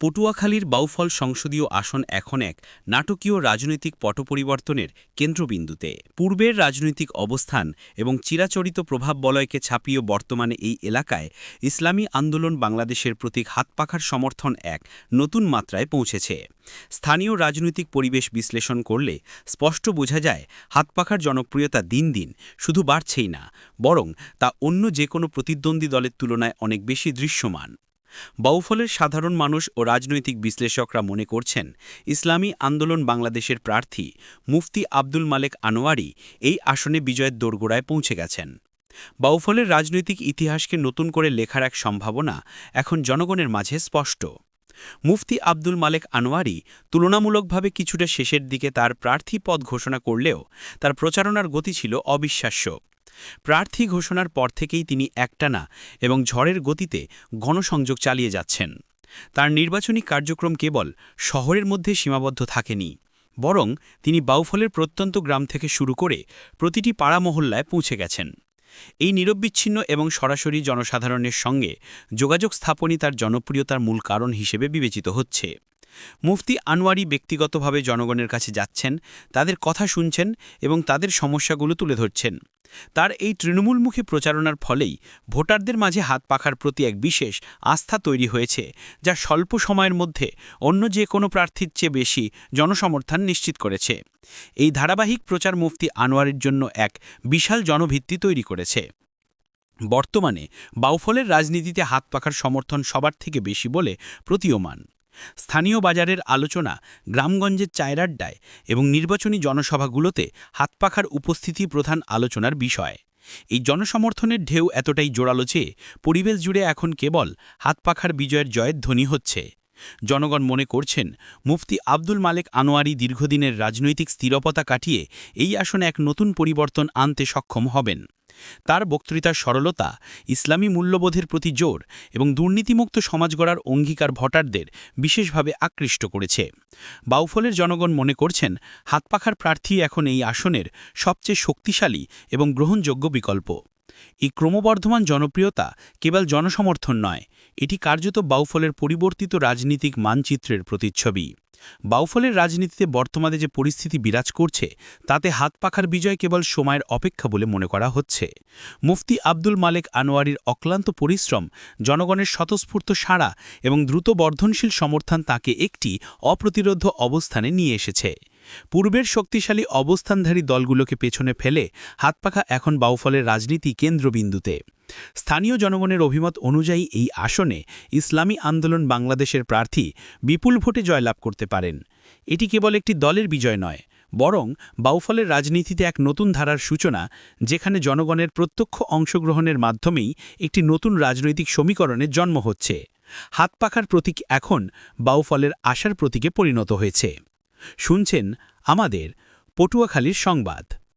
পটুয়াখালীর বাউফল সংসদীয় আসন এখন এক নাটকীয় রাজনৈতিক পটপরিবর্তনের কেন্দ্রবিন্দুতে। পূর্বের রাজনৈতিক অবস্থান এবং চিরাচরিত প্রভাব বলয়কে ছাপিয়ে বর্তমানে এই এলাকায় ইসলামী আন্দোলন বাংলাদেশের প্রতীক হাতপাখার সমর্থন এক নতুন মাত্রায় পৌঁছেছে। স্থানীয় রাজনৈতিক পরিবেশ বিশ্লেষণ করলে স্পষ্ট বোঝা যায়, হাতপাখার জনপ্রিয়তা দিন দিন শুধু বাড়ছেই না, বরং তা অন্য যে কোনো প্রতিদ্বন্দ্বী দলের তুলনায় অনেক বেশি দৃশ্যমান। বাউফলের সাধারণ মানুষ ও রাজনৈতিক বিশ্লেষকরা মনে করছেন, ইসলামী আন্দোলন বাংলাদেশের প্রার্থী মুফতি আব্দুল মালেক আনোয়ারি এই আসনে বিজয়ের দোরগোড়ায় পৌঁছে গেছেন। বাউফলের রাজনৈতিক ইতিহাসকে নতুন করে লেখার এক সম্ভাবনা এখন জনগণের মাঝে স্পষ্ট। মুফতি আব্দুল মালেক আনোয়ারি তুলনামূলকভাবে কিছুটা শেষের দিকে তার প্রার্থী পদ ঘোষণা করলেও তার প্রচারণার গতি ছিল অবিশ্বাস্য। প্রার্থী ঘোষণার পর থেকেই তিনি একটানা এবং ঝড়ের গতিতে গণসংযোগ চালিয়ে যাচ্ছেন। তার নির্বাচনী কার্যক্রম কেবল শহরের মধ্যে সীমাবদ্ধ থাকেনি, বরং তিনি বাউফলের প্রত্যন্ত গ্রাম থেকে শুরু করে প্রতিটি পাড়া মহল্লায় পৌঁছে গেছেন। এই নিরবিচ্ছিন্ন এবং সরাসরি জনসাধারণের সঙ্গে যোগাযোগ স্থাপনই তার জনপ্রিয়তার মূল কারণ হিসেবে বিবেচিত হচ্ছে। মুফতি আনোয়ারি ব্যক্তিগতভাবে জনগণের কাছে যাচ্ছেন, তাদের কথা শুনছেন এবং তাদের সমস্যাগুলো তুলে ধরছেন। তার এই তৃণমূলমুখী প্রচারণার ফলেই ভোটারদের মাঝে হাত পাখার প্রতি এক বিশেষ আস্থা তৈরি হয়েছে, যা স্বল্প সময়ের মধ্যে অন্য যে কোনো প্রার্থীর চেয়ে বেশি জনসমর্থন নিশ্চিত করেছে। এই ধারাবাহিক প্রচার মুফতি আনোয়ারের জন্য এক বিশাল জনভিত্তি তৈরি করেছে। বর্তমানে বাউফলের রাজনীতিতে হাত পাখার সমর্থন সবার থেকে বেশি বলে প্রতীয়মান। স্থানীয় বাজারের আলোচনা গ্রামগঞ্জের চায়রাড্ডায় এবং নির্বাচনী জনসভাগুলোতে হাতপাখার উপস্থিতি প্রধান আলোচনার বিষয়। এই জনসমর্থনের ঢেউ এতটাই জোরালো যে, পরিবেশ জুড়ে এখন কেবল হাতপাখার বিজয়ের জয়ের ধ্বনি হচ্ছে। জনগণ মনে করছেন, মুফতি আব্দুল মালেক আনোয়ারি দীর্ঘদিনের রাজনৈতিক স্থিরপতা কাটিয়ে এই আসনে এক নতুন পরিবর্তন আনতে সক্ষম হবেন। তার বক্তৃতার সরলতা, ইসলামী মূল্যবোধের প্রতি জোর এবং দুর্নীতিমুক্ত সমাজ গড়ার অঙ্গীকার ভোটারদের বিশেষভাবে আকৃষ্ট করেছে। বাউফলের জনগণ মনে করছেন, হাতপাখার প্রার্থী এখন এই আসনের সবচেয়ে শক্তিশালী এবং গ্রহণযোগ্য বিকল্প। এই ক্রমবর্ধমান জনপ্রিয়তা কেবল জনসমর্থন নয়, এটি কার্যত বাউফলের পরিবর্তিত রাজনীতিক মানচিত্রের প্রতিচ্ছবি। বাউফলের রাজনীতিতে বর্তমানে যে পরিস্থিতি বিরাজ করছে, তাতে হাত পাখার বিজয় কেবল সময়ের অপেক্ষা বলে মনে করা হচ্ছে। মুফতি আব্দুল মালেক আনোয়ারির অক্লান্ত পরিশ্রম, জনগণের স্বতঃস্ফূর্ত সাড়া এবং দ্রুত বর্ধনশীল সমর্থন তাকে একটি অপ্রতিরোধ অবস্থানে নিয়ে এসেছে। পূর্বের শক্তিশালী অবস্থানধারী দলগুলোকে পেছনে ফেলে হাতপাখা এখন বাউফলের রাজনীতি কেন্দ্রবিন্দুতে। স্থানীয় জনগণের অভিমত অনুযায়ী এই আসনে ইসলামী আন্দোলন বাংলাদেশের প্রার্থী বিপুল ভোটে জয়লাভ করতে পারেন। এটি কেবল একটি দলের বিজয় নয়, বরং বাউফলের রাজনীতিতে এক নতুন ধারার সূচনা, যেখানে জনগণের প্রত্যক্ষ অংশগ্রহণের মাধ্যমেই একটি নতুন রাজনৈতিক সমীকরণের জন্ম হচ্ছে। হাত পাখার প্রতীক এখন বাউফলের আশার প্রতীকে পরিণত হয়েছে। শুনছেন আমাদের পটুয়াখালীর সংবাদ।